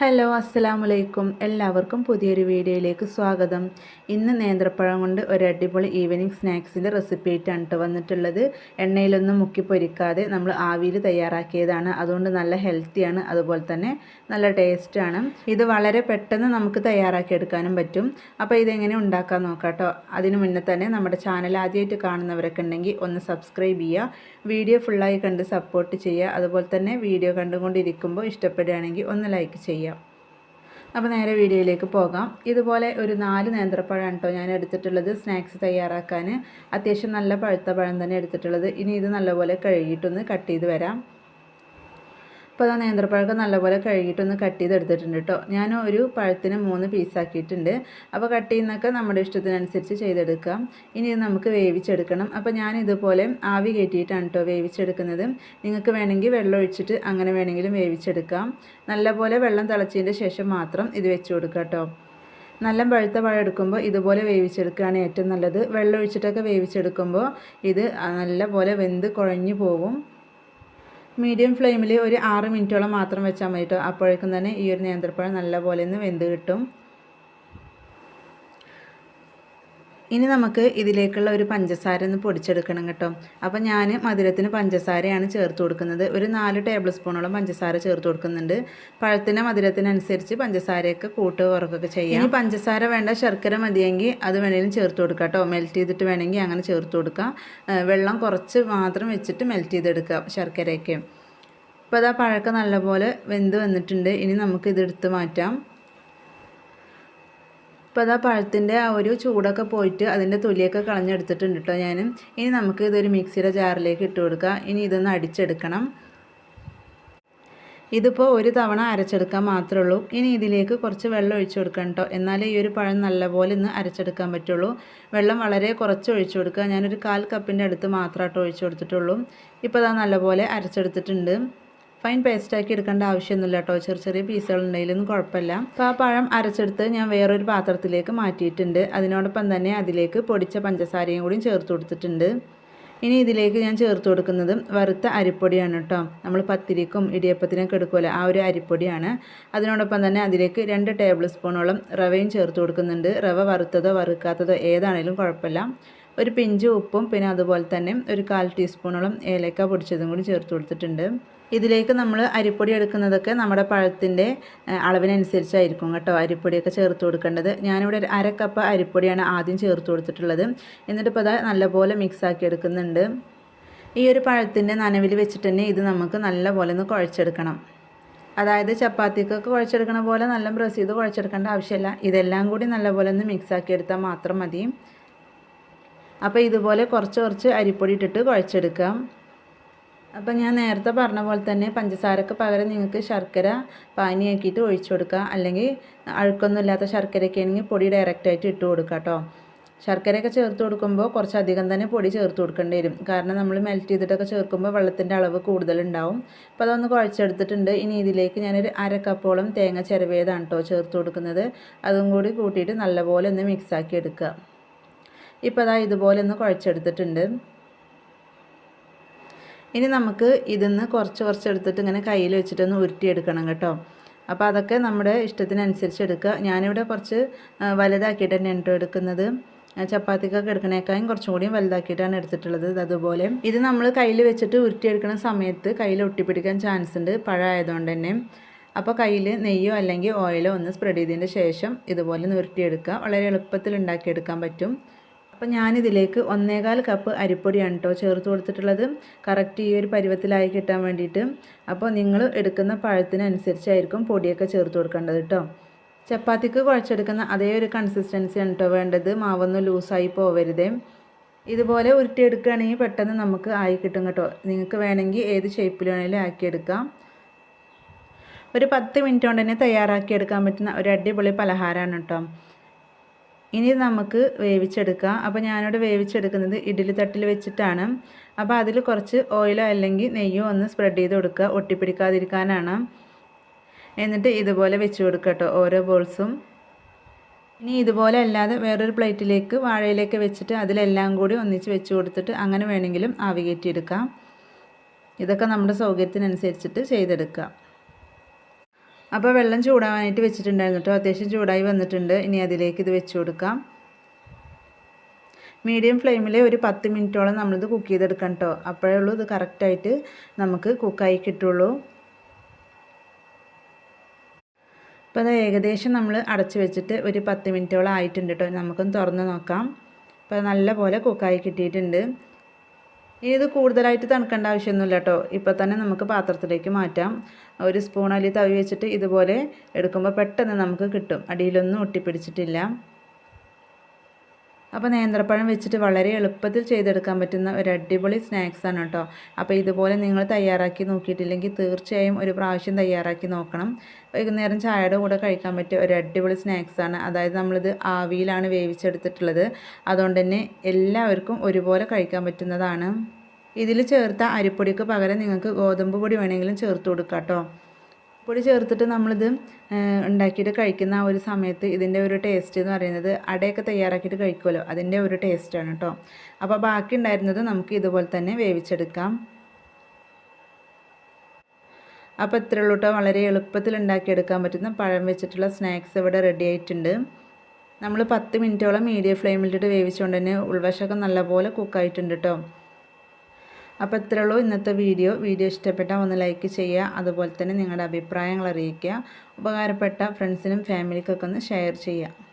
Hello അസ്സാം വലൈക്കും എല്ലാവർക്കും പുതിയൊരു വീഡിയോയിലേക്ക് സ്വാഗതം. ഇന്ന് നേന്ത്രപ്പഴം കൊണ്ട് ഒരു അടിപൊളി ഈവനിങ് സ്നാക്സിന്റെ റെസിപ്പി ആയിട്ടാണ് വന്നിട്ടുള്ളത്. എണ്ണയിലൊന്നും മുക്കി പൊരിക്കാതെ നമ്മൾ ആവിയിൽ തയ്യാറാക്കിയതാണ്. അതുകൊണ്ട് നല്ല ഹെൽത്തിയാണ് അതുപോലെ തന്നെ നല്ല ടേസ്റ്റാണ് ഇത് വളരെ പെട്ടെന്ന് നമുക്ക് തയ്യാറാക്കിയെടുക്കാനും പറ്റും. അപ്പോൾ ഇതെങ്ങനെ ഉണ്ടാക്കാൻ നോക്കാം കേട്ടോ അതിനു മുന്നേ തന്നെ നമ്മുടെ ചാനൽ ആദ്യമായിട്ട് കാണുന്നവരൊക്കെ ഉണ്ടെങ്കിൽ ഒന്ന് സബ്സ്ക്രൈബ് ചെയ്യുക. വീഡിയോ ഫുള്ളായി കണ്ട് സപ്പോർട്ട് ചെയ്യുക. അതുപോലെ തന്നെ വീഡിയോ കണ്ടുകൊണ്ടിരിക്കുമ്പോൾ ഇഷ്ടപ്പെടുകയാണെങ്കിൽ ഒന്ന് ലൈക്ക് ചെയ്യുക. അപ്പോൾ നേരെ വീഡിയോയിലേക്ക് പോകാം. ഇതുപോലെ ഒരു നാല് നേന്ത്രപ്പഴമാണ് കേട്ടോ ഞാൻ എടുത്തിട്ടുള്ളത് സ്നാക്സ് തയ്യാറാക്കാൻ. അത്യാവശ്യം നല്ല പഴുത്ത പഴം തന്നെ എടുത്തിട്ടുള്ളത്. ഇനി ഇത് നല്ലപോലെ കഴുകിയിട്ടൊന്ന് കട്ട് ചെയ്ത് വരാം. അപ്പോൾ ഇതാ നേന്ത്രപ്പഴമൊക്കെ നല്ലപോലെ കഴുകിയിട്ടൊന്ന് കട്ട് ചെയ്തെടുത്തിട്ടുണ്ട് കേട്ടോ ഞാൻ ഒരു പഴത്തിന് മൂന്ന് പീസാക്കിയിട്ടുണ്ട് അപ്പോൾ കട്ട് ചെയ്യുന്നൊക്കെ നമ്മുടെ ഇഷ്ടത്തിനനുസരിച്ച് ചെയ്തെടുക്കാം. ഇനി ഇത് നമുക്ക് വേവിച്ചെടുക്കണം. അപ്പോൾ ഞാൻ ഇതുപോലെ ആവി കയറ്റിയിട്ടാണ് കേട്ടോ വേവിച്ചെടുക്കുന്നത്. നിങ്ങൾക്ക് വേണമെങ്കിൽ വെള്ളം ഒഴിച്ചിട്ട് അങ്ങനെ വേണമെങ്കിലും വേവിച്ചെടുക്കാം. നല്ലപോലെ വെള്ളം തിളച്ചതിന്റെ ശേഷം മാത്രം ഇത് വെച്ച് കൊടുക്കാം കേട്ടോ നല്ല പഴുത്ത പഴം എടുക്കുമ്പോൾ ഇതുപോലെ വേവിച്ചെടുക്കുകയാണ് ഏറ്റവും നല്ലത്. വെള്ളം ഒഴിച്ചിട്ടൊക്കെ വേവിച്ചെടുക്കുമ്പോൾ ഇത് നല്ല പോലെ വെന്ത് കുഴഞ്ഞു പോകും മീഡിയം ഫ്ലെയിമിൽ ഒരു ആറ് മിനിറ്റോളം മാത്രം വെച്ചാൽ മതി കേട്ടോ അപ്പോഴേക്കും തന്നെ ഈ ഒരു നേന്ത്രപ്പഴം നല്ലപോലെ ഒന്ന് വെന്ത് കിട്ടും. ഇനി നമുക്ക് ഇതിലേക്കുള്ള ഒരു പഞ്ചസാര ഒന്ന് പൊടിച്ചെടുക്കണം കേട്ടോ. അപ്പോൾ ഞാൻ മധുരത്തിന് പഞ്ചസാരയാണ് ചേർത്ത് കൊടുക്കുന്നത്. ഒരു നാല് ടേബിൾ സ്പൂണോളം പഞ്ചസാര ചേർത്ത് കൊടുക്കുന്നുണ്ട്. പഴത്തിന്റെ മധുരത്തിനനുസരിച്ച് പഞ്ചസാരയൊക്കെ കൂട്ട് ഉറക്കൊക്കെ ചെയ്യാം. ഇനി പഞ്ചസാര വേണ്ട ശർക്കര മതിയെങ്കിൽ അത് വേണമെങ്കിലും ചേർത്ത് കൊടുക്കുക കേട്ടോ. മെൽറ്റ് ചെയ്തിട്ട് വേണമെങ്കിൽ അങ്ങനെ ചേർത്ത് കൊടുക്കാം. വെള്ളം കുറച്ച് മാത്രം വെച്ചിട്ട് മെൽറ്റ് ചെയ്തെടുക്കുക ശർക്കരയൊക്കെ. ഇപ്പോൾ അതാ പഴക്കം നല്ലപോലെ വെന്ത് വന്നിട്ടുണ്ട്. ഇനി നമുക്ക് ഇതെടുത്ത് മാറ്റാം. ഇപ്പോൾ അതാ പഴത്തിന്റെ ആ ഒരു ചൂടൊക്കെ പോയിട്ട് അതിന്റെ തൊലിയൊക്കെ കളഞ്ഞെടുത്തിട്ടുണ്ട് കേട്ടോ ഞാൻ ഇനി നമുക്ക് ഇതൊരു മിക്സിയുടെ ജാറിലേക്ക് ഇട്ട് കൊടുക്കുക ഇനി ഇതൊന്ന് അടിച്ചെടുക്കണം. ഇതിപ്പോൾ ഒരു തവണ അരച്ചെടുക്കാൻ മാത്രമേ ഉള്ളൂ. ഇനി ഇതിലേക്ക് കുറച്ച് വെള്ളം ഒഴിച്ചു കൊടുക്കണം കേട്ടോ. എന്നാലേ ഈ ഒരു പഴം നല്ലപോലെ ഇന്ന് അരച്ചെടുക്കാൻ പറ്റുള്ളൂ. വെള്ളം വളരെ കുറച്ച് ഒഴിച്ചു കൊടുക്കുക. ഞാനൊരു കാൽ കപ്പിന്റെ അടുത്ത് മാത്രമായിട്ട് ഒഴിച്ചു കൊടുത്തിട്ടുള്ളൂ. ഇപ്പോൾ അതാ നല്ലപോലെ അരച്ചെടുത്തിട്ടുണ്ട്. ഫൈൻ പേസ്റ്റ് ആക്കി എടുക്കേണ്ട ആവശ്യമൊന്നുമില്ല കേട്ടോ. ചെറിയ ചെറിയ പീസുകൾ ഉണ്ടെങ്കിലൊന്നും കുഴപ്പമില്ല. അപ്പോൾ ആ പഴം അരച്ചെടുത്ത് ഞാൻ വേറൊരു പാത്രത്തിലേക്ക് മാറ്റിയിട്ടുണ്ട്. അതിനോടൊപ്പം തന്നെ അതിലേക്ക് പൊടിച്ച പഞ്ചസാരയും കൂടി ചേർത്ത് കൊടുത്തിട്ടുണ്ട്. ഇനി ഇതിലേക്ക് ഞാൻ ചേർത്ത് കൊടുക്കുന്നത് വറുത്ത അരിപ്പൊടിയാണ് കേട്ടോ. നമ്മൾ പത്തിരിക്കും ഇടിയപ്പത്തിനൊക്കെ എടുക്കുമല്ലോ ആ ഒരു അരിപ്പൊടിയാണ്. അതിനോടൊപ്പം തന്നെ അതിലേക്ക് രണ്ട് ടേബിൾ സ്പൂണോളം റവയും ചേർത്ത് കൊടുക്കുന്നുണ്ട്. റവ വറുത്തതോ വറുക്കാത്തതോ ഏതാണേലും കുഴപ്പമില്ല. ഒരു പിഞ്ച് ഉപ്പും പിന്നെ അതുപോലെ തന്നെ ഒരു കാൽ ടീസ്പൂണോളം ഏലക്ക പൊടിച്ചതും കൂടി ചേർത്ത് കൊടുത്തിട്ടുണ്ട്. ഇതിലേക്ക് നമ്മൾ അരിപ്പൊടി എടുക്കുന്നതൊക്കെ നമ്മുടെ പഴത്തിന്റെ അളവിനനുസരിച്ചായിരിക്കും കേട്ടോ അരിപ്പൊടിയൊക്കെ ചേർത്ത് കൊടുക്കേണ്ടത്. ഞാനിവിടെ ഒരു അര കപ്പ് അരിപ്പൊടിയാണ് ആദ്യം ചേർത്ത് കൊടുത്തിട്ടുള്ളത്. എന്നിട്ടിപ്പോൾ അത് നല്ലപോലെ മിക്സാക്കി എടുക്കുന്നുണ്ട്. ഈ ഒരു പഴത്തിന്റെ നനവിൽ വെച്ചിട്ട് തന്നെ ഇത് നമുക്ക് നല്ലപോലെ ഒന്ന് കുഴച്ചെടുക്കണം. അതായത് ചപ്പാത്തിക്കൊക്കെ കുഴച്ചെടുക്കണ പോലെ നല്ല പ്രസ് ചെയ്ത് കുഴച്ചെടുക്കേണ്ട ആവശ്യമില്ല. ഇതെല്ലാം കൂടി നല്ലപോലെ ഒന്ന് മിക്സാക്കി എടുത്താൽ മാത്രം മതി. അപ്പോൾ ഇതുപോലെ കുറച്ച് കുറച്ച് അരിപ്പൊടി ഇട്ടിട്ട് കുഴച്ചെടുക്കാം. അപ്പോൾ ഞാൻ നേരത്തെ പറഞ്ഞ പോലെ തന്നെ പഞ്ചസാരക്ക് പകരം നിങ്ങൾക്ക് ശർക്കര പാനിയാക്കിയിട്ട് ഒഴിച്ചു കൊടുക്കുക അല്ലെങ്കിൽ അഴുക്കൊന്നുമില്ലാത്ത ശർക്കരയൊക്കെ ആണെങ്കിൽ പൊടി ഡയറക്റ്റായിട്ട് ഇട്ട് കൊടുക്കുക കേട്ടോ. ശർക്കരയൊക്കെ ചേർത്ത് കൊടുക്കുമ്പോൾ കുറച്ചധികം തന്നെ പൊടി ചേർത്ത് കൊടുക്കേണ്ടി വരും. കാരണം നമ്മൾ മെൽറ്റ് ചെയ്തിട്ടൊക്കെ ചേർക്കുമ്പോൾ വെള്ളത്തിന്റെ അളവ് കൂടുതലുണ്ടാവും. അപ്പോൾ അതൊന്ന് കുഴച്ചെടുത്തിട്ടുണ്ട്. ഇനി ഇതിലേക്ക് ഞാനൊരു അര കപ്പോളം തേങ്ങ ചിരവേതാണ് കേട്ടോ ചേർത്ത് കൊടുക്കുന്നത്. അതും കൂടി കൂട്ടിയിട്ട് നല്ലപോലെ ഒന്ന് മിക്സാക്കി എടുക്കുക. ഇപ്പോൾ അതാ ഇതുപോലെ ഒന്ന് കുഴച്ചെടുത്തിട്ടുണ്ട്. ഇനി നമുക്ക് ഇതിന്ന് കുറച്ച് കുറച്ച് എടുത്തിട്ട് ഇങ്ങനെ കയ്യിൽ വെച്ചിട്ടൊന്ന് ഉരുട്ടിയെടുക്കണം കേട്ടോ. അപ്പോൾ അതൊക്കെ നമ്മുടെ ഇഷ്ടത്തിനനുസരിച്ച് എടുക്കുക. ഞാനിവിടെ കുറച്ച് വലുതാക്കിയിട്ട് തന്നെ കേട്ടോ എടുക്കുന്നത്. ചപ്പാത്തിക്കൊക്കെ എടുക്കണേക്കാളും കുറച്ചും കൂടിയും വലുതാക്കിയിട്ടാണ് എടുത്തിട്ടുള്ളത് അതുപോലെ. ഇത് നമ്മൾ കയ്യിൽ വെച്ചിട്ട് ഉരുട്ടിയെടുക്കുന്ന സമയത്ത് കയ്യിൽ ഒട്ടിപ്പിടിക്കാൻ ചാൻസ് ഉണ്ട് പഴമായതുകൊണ്ട് തന്നെ. അപ്പോൾ കയ്യിൽ നെയ്യോ അല്ലെങ്കിൽ ഓയിലോ ഒന്ന് സ്പ്രെഡ് ചെയ്തതിന്റെ ശേഷം ഇതുപോലെ ഉരുട്ടിയെടുക്കുക. വളരെ എളുപ്പത്തിൽ ഉണ്ടാക്കിയെടുക്കാൻ പറ്റും. അപ്പം ഞാനിതിലേക്ക് ഒന്നേകാൽ കപ്പ് അരിപ്പൊടിയാണ് കേട്ടോ ചേർത്ത് കൊടുത്തിട്ടുള്ളത്. കറക്റ്റ് ഈ ഒരു പരുവത്തിലായി കിട്ടാൻ വേണ്ടിയിട്ട്. അപ്പോൾ നിങ്ങൾ എടുക്കുന്ന പഴത്തിനനുസരിച്ചായിരിക്കും പൊടിയൊക്കെ ചേർത്ത് കൊടുക്കേണ്ടത് കേട്ടോ ചപ്പാത്തിക്ക് കുഴച്ചെടുക്കുന്ന അതേ ഒരു കൺസിസ്റ്റൻസിയാണ് കേട്ടോ വേണ്ടത്. മാവൊന്നും ലൂസായി പോവരുതേ. ഇതുപോലെ ഉരുട്ടിയെടുക്കുകയാണെങ്കിൽ പെട്ടെന്ന് നമുക്ക് ആയി കിട്ടും കേട്ടോ. നിങ്ങൾക്ക് വേണമെങ്കിൽ ഏത് ഷേപ്പിൽ വേണമെങ്കിലും ആക്കിയെടുക്കാം. ഒരു പത്ത് മിനിറ്റ് കൊണ്ട് തന്നെ തയ്യാറാക്കിയെടുക്കാൻ പറ്റുന്ന ഒരു അടിപൊളി പലഹാരമാണ് കേട്ടോ ഇനി നമുക്ക് വേവിച്ചെടുക്കാം. അപ്പോൾ ഞാനിവിടെ വേവിച്ചെടുക്കുന്നത് ഇഡ്ഡലി തട്ടിൽ വെച്ചിട്ടാണ്. അപ്പോൾ അതിൽ കുറച്ച് ഓയിലോ അല്ലെങ്കിൽ നെയ്യോ ഒന്ന് സ്പ്രെഡ് ചെയ്ത് കൊടുക്കുക. ഒട്ടിപ്പിടിക്കാതിരിക്കാനാണ്. എന്നിട്ട് ഇതുപോലെ വെച്ച് കൊടുക്കുക കേട്ടോ ഓരോ ബോൾസും ഇനി ഇതുപോലെ അല്ലാതെ വേറൊരു പ്ലേറ്റിലേക്ക് വാഴയിലേക്ക് വെച്ചിട്ട് അതിലെല്ലാം കൂടി ഒന്നിച്ച് വെച്ച് കൊടുത്തിട്ട് അങ്ങനെ വേണമെങ്കിലും ആവി കയറ്റിയെടുക്കാം. ഇതൊക്കെ നമ്മുടെ സൗകര്യത്തിനനുസരിച്ചിട്ട് ചെയ്തെടുക്കാം. അപ്പോൾ വെള്ളം ചൂടാവാനായിട്ട് വെച്ചിട്ടുണ്ടായിരുന്നു കേട്ടോ. അത്യാവശ്യം ചൂടായി വന്നിട്ടുണ്ട്. ഇനി അതിലേക്ക് ഇത് വെച്ച് കൊടുക്കാം. മീഡിയം ഫ്ലെയിമിൽ ഒരു പത്ത് മിനിറ്റോളം നമ്മളിത് കുക്ക് ചെയ്തെടുക്കണം കേട്ടോ. അപ്പോഴേ ഉള്ളൂ ഇത് കറക്റ്റായിട്ട് നമുക്ക് കുക്കായി കിട്ടുള്ളൂ. അപ്പോൾ അത് ഏകദേശം നമ്മൾ അടച്ച് വെച്ചിട്ട് ഒരു പത്ത് മിനിറ്റോളം ആയിട്ടുണ്ട് കേട്ടോ. നമുക്കൊന്ന് തുറന്ന് നോക്കാം. അപ്പോൾ നല്ല പോലെ കുക്കായി കിട്ടിയിട്ടുണ്ട്. ഇനി ഇത് കൂടുതലായിട്ട് തണുക്കേണ്ട ആവശ്യമൊന്നുമില്ല കേട്ടോ. ഇപ്പോൾ തന്നെ നമുക്ക് പാത്രത്തിലേക്ക് മാറ്റാം. ഒരു സ്പൂൺ അല്ലെങ്കിൽ തവി വെച്ചിട്ട് ഇതുപോലെ എടുക്കുമ്പോൾ പെട്ടെന്ന് നമുക്ക് കിട്ടും. അടിയിലൊന്നും ഒട്ടിപ്പിടിച്ചിട്ടില്ല. അപ്പോൾ നേന്ത്രപ്പഴം വെച്ചിട്ട് വളരെ എളുപ്പത്തിൽ ചെയ്തെടുക്കാൻ പറ്റുന്ന ഒരു അടിപൊളി സ്നാക്സാണ് കേട്ടോ അപ്പോൾ ഇതുപോലെ നിങ്ങൾ തയ്യാറാക്കി നോക്കിയിട്ടില്ലെങ്കിൽ തീർച്ചയായും ഒരു പ്രാവശ്യം തയ്യാറാക്കി നോക്കണം. വൈകുന്നേരം ചായയുടെ കൂടെ കഴിക്കാൻ പറ്റിയ ഒരു അടിപൊളി സ്നാക്സാണ് അതായത് നമ്മളിത് ആവിയിലാണ് വേവിച്ചെടുത്തിട്ടുള്ളത്. അതുകൊണ്ട് തന്നെ എല്ലാവർക്കും ഒരുപോലെ കഴിക്കാൻ പറ്റുന്നതാണ്. ഇതിൽ ചേർത്ത അരിപ്പൊടിക്ക് പകരം നിങ്ങൾക്ക് ഗോതമ്പ് പൊടി വേണമെങ്കിലും ചേർത്ത് കൊടുക്കാം കേട്ടോ പൊടി ചേർത്തിട്ട് നമ്മളിത് ഉണ്ടാക്കിയിട്ട് കഴിക്കുന്ന ആ ഒരു സമയത്ത് ഇതിന്റെ ഒരു ടേസ്റ്റ് എന്ന് പറയുന്നത് അടയൊക്കെ തയ്യാറാക്കിയിട്ട് കഴിക്കുമല്ലോ. അതിന്റെ ഒരു ടേസ്റ്റാണ് കേട്ടോ അപ്പോൾ ബാക്കി ഉണ്ടായിരുന്നത് നമുക്ക് ഇതുപോലെ തന്നെ വേവിച്ചെടുക്കാം. അപ്പോൾ ഉള്ളൂ കേട്ടോ വളരെ എളുപ്പത്തിൽ ഉണ്ടാക്കിയെടുക്കാൻ പറ്റുന്ന പഴം വെച്ചിട്ടുള്ള സ്നാക്സ് ഇവിടെ റെഡി ആയിട്ടുണ്ട്. നമ്മൾ പത്ത് മിനിറ്റോളം മീഡിയം ഫ്ലെയിമിലിട്ട് വേവിച്ചുകൊണ്ട് തന്നെ ഉൾവശമൊക്കെ നല്ലപോലെ കുക്കായിട്ടുണ്ട് കേട്ടോ അപ്പോൾ ഇത്രയേ ഉള്ളൂ ഇന്നത്തെ വീഡിയോ. വീഡിയോ ഇഷ്ടപ്പെട്ടാൽ ഒന്ന് ലൈക്ക് ചെയ്യുക. അതുപോലെ തന്നെ നിങ്ങളുടെ അഭിപ്രായങ്ങൾ അറിയിക്കുക. ഉപകാരപ്പെട്ട ഫ്രണ്ട്സിനും ഫാമിലിക്കൊക്കെ ഒന്ന് ഷെയർ ചെയ്യുക.